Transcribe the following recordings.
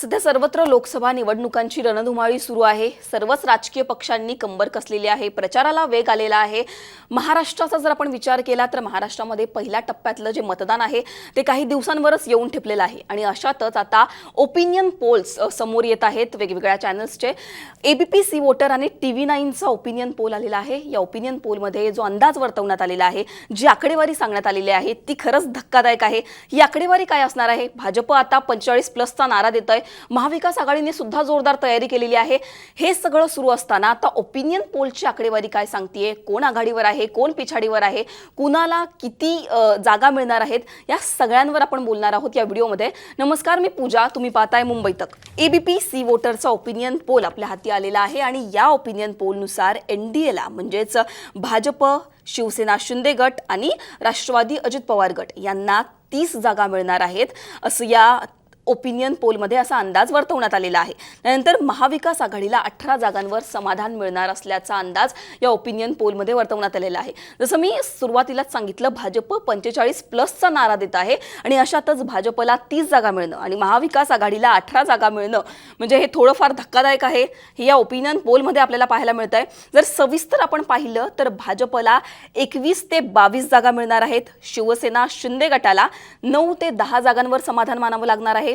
सध्या सर्वत्र लोकसभा निवडणुकांची रणधुमाळी सुरू आहे. सर्वच राजकीय पक्षांनी कंबर कसलेली आहे. प्रचाराला वेग आलेला आहे. महाराष्ट्राचा जर आपण विचार केला तर महाराष्ट्रामध्ये पहिल्या टप्प्यातलं जे मतदान आहे ते काही दिवसांवरच येऊन ठेपलेलं आहे. आणि अशातच आता ओपिनियन पोल्स समोर येत आहेत वेगवेगळ्या चॅनल्सचे एबीपी सी वोटर आणि टी व्ही नाईनचा ओपिनियन पोल आलेला आहे. या ओपिनियन पोलमध्ये जो अंदाज वर्तवण्यात आलेला आहे जी आकडेवारी सांगण्यात आलेली आहे ती खरंच धक्कादायक आहे. ही आकडेवारी काय असणार आहे? भाजप आता पंचेचाळीस प्लसचा नारा देत आहे महाविकास आघाडीने सुद्धा जोरदार तयारी केलेली आहे. हे सगळं सुरू असताना आता ओपिनियन पोलची आकडेवारी काय सांगतेय? कोण आघाडीवर आहे? कोण पिछाडीवर आहे? कुणाला किती जागा मिळणार आहेत? या सगळ्यांवर आपण बोलणार आहोत या व्हिडिओमध्ये. नमस्कार मी पूजा. तुम्ही पाहताय मुंबई तक. एबीपी सी वोटरचा ओपिनियन पोल आपल्या हाती आलेला आहे आणि या ओपिनियन पोलनुसार एन डी एला म्हणजेच भाजप शिवसेना शिंदे गट आणि राष्ट्रवादी अजित पवार गट यांना तीस जागा मिळणार आहेत. असं या ओपिनियन पोलमध्ये असा अंदाज वर्तवण्यात आलेला आहे. त्यानंतर महाविकास आघाडीला अठरा जागांवर समाधान मिळणार असल्याचा अंदाज या ओपिनियन पोलमध्ये वर्तवण्यात आलेला आहे. जसं मी सुरुवातीलाच सांगितलं भाजप पंचेचाळीस प्लसचा नारा देत आहे आणि अशातच भाजपला तीस जागा मिळणं आणि महाविकास आघाडीला अठरा जागा मिळणं म्हणजे हे थोडंफार धक्कादायक आहे. हे या ओपिनियन पोलमध्ये आपल्याला पाहायला मिळत आहे जर सविस्तर आपण पाहिलं तर भाजपला एकवीस ते बावीस जागा मिळणार आहेत. शिवसेना शिंदे गटाला नऊ ते दहा जागांवर समाधान मानावं लागणार आहे.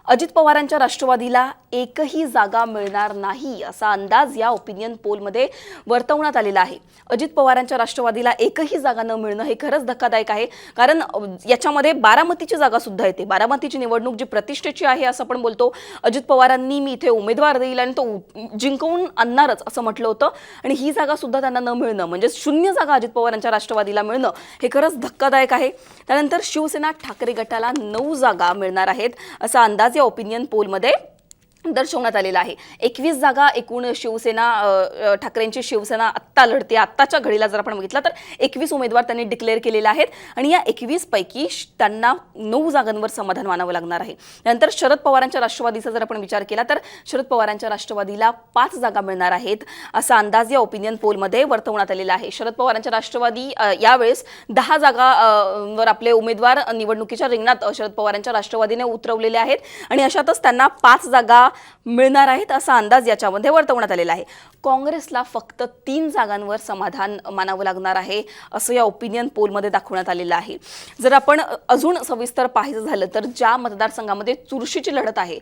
अजित पवारांच्या राष्ट्रवादीला एकही जागा मिळणार नाही असा अंदाज या ओपिनियन पोलमध्ये वर्तवण्यात आलेला आहे. अजित पवारांच्या राष्ट्रवादीला एकही जागा न मिळणं हे खरंच धक्कादायक आहे. कारण याच्यामध्ये बारामतीची जागा सुद्धा येते. बारामतीची निवडणूक जी प्रतिष्ठेची आहे असं आपण बोलतो अजित पवारांनी मी इथे उमेदवार देईल आणि तो जिंकवून आणणारच असं म्हटलं होतं. आणि ही जागा सुद्धा त्यांना न मिळणं म्हणजे शून्य जागा अजित पवारांच्या राष्ट्रवादीला मिळणं हे खरंच धक्कादायक आहे. त्यानंतर शिवसेना ठाकरे गटाला नऊ जागा मिळणार आहेत असा अंदाज या ओपिनियन पोलमध्ये दर्शवण्यात आलेला आहे. एकवीस जागा एकूण शिवसेना ठाकरेंची शिवसेना आत्ता लढते. आत्ताच्या घडीला जर आपण बघितलं तर एकवीस उमेदवार त्यांनी डिक्लेअर केलेले आहेत आणि या एकवीस पैकी श- त्यांना नऊ जागांवर समाधान मानावं लागणार आहे. नंतर शरद पवारांच्या राष्ट्रवादीचा जर आपण विचार केला तर शरद पवारांच्या राष्ट्रवादीला पाच जागा मिळणार आहेत असा अंदाज या ओपिनियन पोलमध्ये वर्तवण्यात आलेला आहे. शरद पवारांच्या राष्ट्रवादी यावेळेस दहा जागा वर आपले उमेदवार निवडणुकीच्या रिंगणात शरद पवारांच्या राष्ट्रवादीने उतरवलेले आहेत. आणि अशातच त्यांना पाच जागा मिळणार आहेत असा अंदाज याच्यामध्ये वर्तवण्यात आलेला आहे. काँग्रेसला फक्त तीन जागांवर समाधान मानावं लागणार आहे असं या ओपिनियन पोलमध्ये दाखवण्यात आलेलं आहे. जर आपण अजून सविस्तर पाहायचं झालं तर ज्या मतदारसंघामध्ये चुरशीची लढत आहे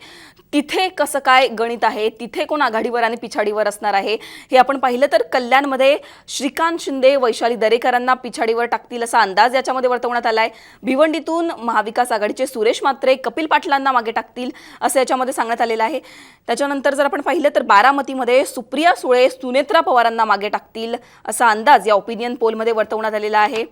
तिथे कसं काय गणित आहे तिथे कोण आघाडीवर आणि पिछाडीवर असणार आहे हे आपण पाहिलं तर कल्याणमध्ये श्रीकांत शिंदे वैशाली दरेकरांना पिछाडीवर टाकतील असा अंदाज याच्यामध्ये वर्तवण्यात आला आहे भिवंडीतून महाविकास आघाडीचे सुरेश मात्रे कपिल पाटलांना मागे टाकतील असं याच्यामध्ये सांगण्यात आलेलं आहे. त्याच्यानंतर जर आपण पाहिलं तर बारामतीमध्ये सुप्रिया सुळे सुनेत्रा पवारांना मागे टाकतील असा अंदाज या ओपिनियन पोलमध्ये वर्तवण्यात आलेला आहे.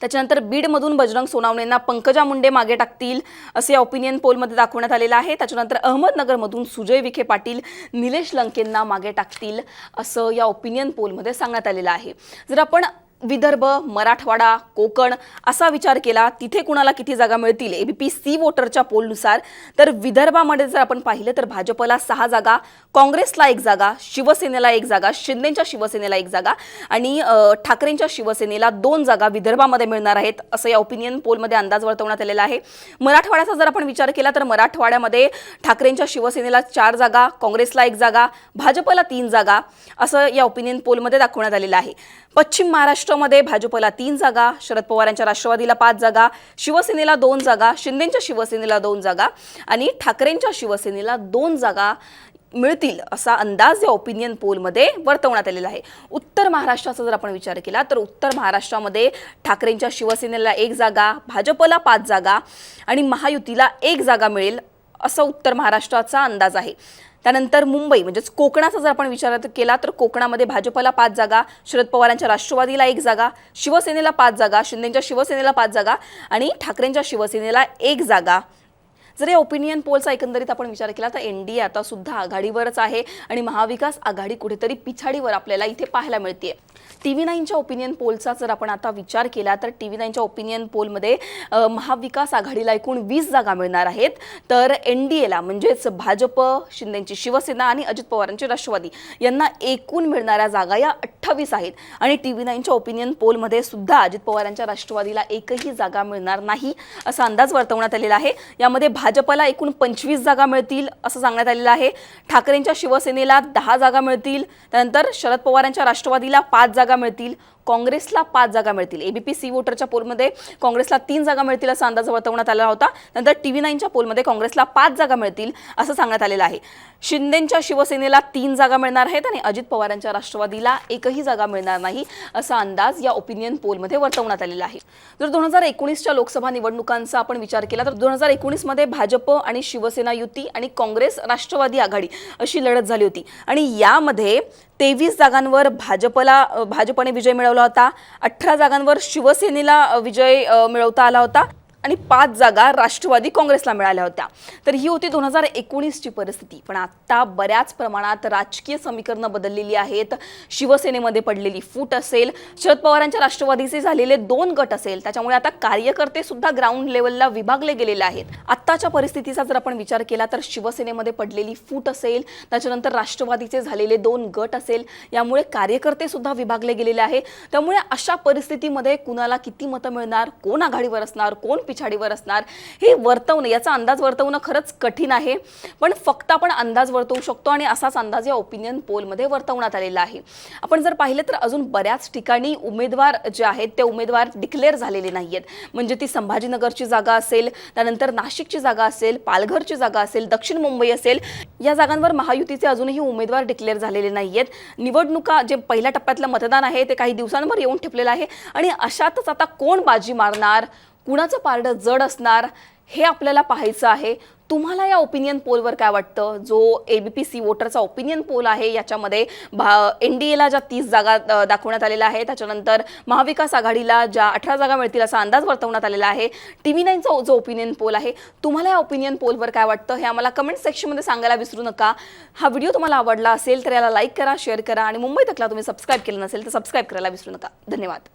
त्याच्यानंतर बीडमधून बजरंग सोनावणेंना पंकजा मुंडे मागे टाकतील असे या ओपिनियन पोलमध्ये दाखवण्यात आलेलं आहे. त्याच्यानंतर अहमदनगरमधून सुजय विखे पाटील निलेश लंकेंना मागे टाकतील असं या ओपिनियन पोलमध्ये सांगण्यात आलेलं आहे. जर आपण विदर्भ मराठवाडा कोकण असा विचार केला तिथे कुणाला किती जागा मिळतील? एबीपी सी वोटरच्या पोलनुसार. तर विदर्भामध्ये जर आपण पाहिलं तर भाजपला सहा जागा काँग्रेसला एक जागा शिवसेनेला एक जागा शिंदेच्या शिवसेनेला एक जागा आणि ठाकरेंच्या शिवसेनेला दोन जागा विदर्भामध्ये मिळणार आहेत असं या ओपिनियन पोलमध्ये अंदाज वर्तवण्यात आलेला आहे. मराठवाड्याचा जर आपण विचार केला तर मराठवाड्यामध्ये ठाकरेंच्या शिवसेनेला चार जागा काँग्रेसला एक जागा भाजपला तीन जागा असं या ओपिनियन पोलमध्ये दाखवण्यात आलेलं आहे. पश्चिम महाराष्ट्र महाराष्ट्रामध्ये भाजपला तीन जागा शरद पवारांच्या राष्ट्रवादीला पाच जागा शिवसेनेला दोन जागा शिंदेच्या शिवसेनेला दोन जागा आणि ठाकरेंच्या शिवसेनेला दोन जागा मिळतील असा अंदाज या ओपिनियन पोलमध्ये वर्तवण्यात आलेला आहे. उत्तर महाराष्ट्राचा जर आपण विचार केला तर उत्तर महाराष्ट्रामध्ये ठाकरेंच्या शिवसेनेला एक जागा भाजपला पाच जागा आणि महायुतीला एक जागा मिळेल असं उत्तर महाराष्ट्राचा अंदाज आहे. त्यानंतर मुंबई म्हणजेच कोकणाचा जर आपण विचार केला तर कोकणामध्ये भाजपला पाच जागा शरद पवारांच्या राष्ट्रवादीला एक जागा शिवसेनेला पाच जागा शिंदेच्या शिवसेनेला पाच जागा आणि ठाकरेंच्या शिवसेनेला एक जागा. जर या ओपिनियन पोलचा एकंदरीत आपण विचार केला तर एन डी ए आता सुद्धा आघाडीवरच आहे आणि महाविकास आघाडी कुठेतरी पिछाडीवर आपल्याला इथे पाहायला मिळते टी व्ही नाईनच्या ओपिनियन पोलचा जर आपण आता विचार केला तर टी व्ही नाईनच्या ओपिनियन पोलमध्ये महाविकास आघाडीला एकूण वीस जागा मिळणार आहेत. तर एन डी एला म्हणजेच भाजप शिंदेची शिवसेना आणि अजित पवारांची राष्ट्रवादी यांना एकूण मिळणाऱ्या जागा या अठ्ठावीस आहेत. आणि टी व्ही नाईनच्या ओपिनियन पोलमध्ये सुद्धा अजित पवारांच्या राष्ट्रवादीला एकही जागा मिळणार नाही असा अंदाज वर्तवण्यात आलेला आहे. यामध्ये भाजपला एकूण पंचवीस जागा मिळतील असं सांगण्यात आलेलं आहे. ठाकरेंच्या शिवसेनेला दहा जागा मिळतील. त्यानंतर शरद पवारांच्या राष्ट्रवादीला पाच जागा मिळतील. काँग्रेसला पाच जागा मिळतील. एबीपी सी वोटरच्या पोलमध्ये काँग्रेसला तीन जागा मिळतील असा अंदाज वर्तवण्यात आला होता. नंतर टी व्ही नाईनच्या पोलमध्ये काँग्रेसला पाच जागा मिळतील असं सांगण्यात आलेलं आहे. शिंदेच्या शिवसेनेला तीन जागा मिळणार आहेत आणि अजित पवारांच्या राष्ट्रवादीला एकही जागा मिळणार नाही असा अंदाज या ओपिनियन पोलमध्ये वर्तवण्यात आलेला आहे. जर दोन हजार एकोणीसच्या लोकसभा निवडणुकांचा आपण विचार केला तर दोन हजार एकोणीसमध्ये भाजप आणि शिवसेना युती आणि काँग्रेस राष्ट्रवादी आघाडी अशी लढत झाली होती. आणि यामध्ये तेवीस जागांवर भाजपला भाजपने विजय मिळवला होता. अठरा जागांवर शिवसेनेला विजय मिळवता आला होता. आणि पाच जागा राष्ट्रवादी काँग्रेसला मिळाल्या होत्या. तर ही होती दोन हजार एकोणीसची परिस्थिती. पण आत्ता बऱ्याच प्रमाणात राजकीय समीकरणं बदललेली आहेत. शिवसेनेमध्ये पडलेली फूट असेल शरद पवारांच्या राष्ट्रवादीचे झालेले दोन गट असेल त्याच्यामुळे आता कार्यकर्ते सुद्धा ग्राउंड लेवलला विभागले गेलेले आहेत. आत्ताच्या परिस्थितीचा जर आपण विचार केला तर शिवसेनेमध्ये पडलेली फूट असेल त्याच्यानंतर राष्ट्रवादीचे झालेले दोन गट असेल यामुळे कार्यकर्ते सुद्धा विभागले गेलेले आहे त्यामुळे अशा परिस्थितीमध्ये कुणाला किती मतं मिळणार कोण आघाडीवर असणार कोण पिछाडीवर असणार. हे वर्तवणं याचा अंदाज वर्तवणं खरंच कठीण आहे. पण फक्त आपण अंदाज वर्तवू शकतो आणि असाच अंदाज या ओपिनियन पोलमध्ये वर्तवण्यात आलेला आहे. आपण जर पाहिलं तर अजून बऱ्याच ठिकाणी उमेदवार जे आहेत ते उमेदवार डिक्लेअर झालेले नाही आहेत म्हणजे ती संभाजीनगरची जागा असेल त्यानंतर नाशिकची जागा असेल पालघरची जागा असेल दक्षिण मुंबई असेल या जागांवर महायुतीचे अजूनही उमेदवार डिक्लेअर झालेले नाही आहेत निवडणुका जे पहिल्या टप्प्यातलं मतदान आहे ते काही दिवसांवर येऊन ठेपलेलं आहे. आणि अशातच आता कोण बाजी मारणार? कुणाचं पारडं जड असणार हे आपल्याला पाहायचं आहे. तुम्हाला या ओपिनियन पोलवर काय वाटतं? जो ए बी पी सी वोटरचा ओपिनियन पोल आहे याच्यामध्ये भा एन डी एला ज्या तीस जागा दाखवण्यात आलेल्या आहे त्याच्यानंतर महाविकास आघाडीला ज्या अठरा जागा मिळतील असा अंदाज वर्तवण्यात आलेला आहे. टी व्ही नाईनचा जो ओपिनियन पोल आहे तुम्हाला या ओपिनियन पोलवर काय वाटतं? हे आम्हाला कमेंट सेक्शनमध्ये सांगायला विसरू नका. हा व्हिडिओ तुम्हाला आवडला असेल तर याला लाईक करा शेअर करा आणि मुंबई तकला तुम्ही सबस्क्राईब केलं नसेल तर सबस्क्राईब करायला विसरू नका. धन्यवाद.